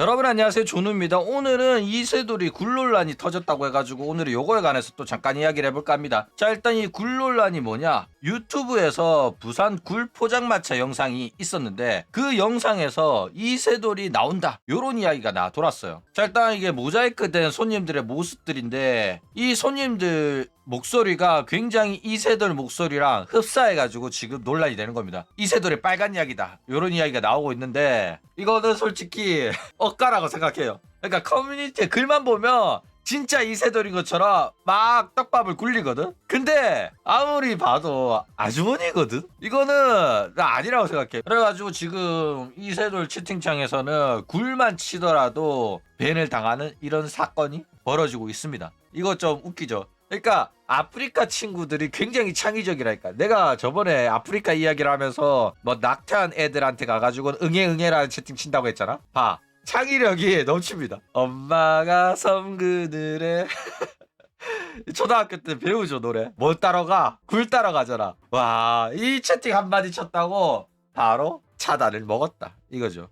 여러분 안녕하세요. 조누입니다. 오늘은 이세돌이 굴논란이 터졌다고 해가지고 오늘은 요거에 관해서 또 잠깐 이야기를 해볼까 합니다. 자 일단 이 굴논란이 뭐냐? 유튜브에서 부산 굴 포장마차 영상이 있었는데 그 영상에서 이세돌이 나온다. 요런 이야기가 나 돌았어요. 자 일단 이게 모자이크 된 손님들의 모습들인데 이 손님들 목소리가 굉장히 이세돌 목소리랑 흡사해가지고 지금 논란이 되는 겁니다. 이세돌의 빨간 이야기다. 이런 이야기가 나오고 있는데 이거는 솔직히 억까라고 생각해요. 그러니까 커뮤니티에 글만 보면 진짜 이세돌인 것처럼 막 떡밥을 굴리거든? 근데 아무리 봐도 아주머니거든? 이거는 나 아니라고 생각해. 그래가지고 지금 이세돌 채팅창에서는 굴만 치더라도 벤을 당하는 이런 사건이 벌어지고 있습니다. 이거 좀 웃기죠? 그러니까 아프리카 친구들이 굉장히 창의적이라니까. 내가 저번에 아프리카 이야기를 하면서 뭐 낙태한 애들한테 가가지고 응애 응애라는 채팅 친다고 했잖아. 봐. 창의력이 넘칩니다. 엄마가 섬 그늘에 초등학교 때 배우죠 노래. 뭘 따라가? 굴 따라가잖아. 와, 이 채팅 한마디 쳤다고 바로 차단을 먹었다. 이거죠.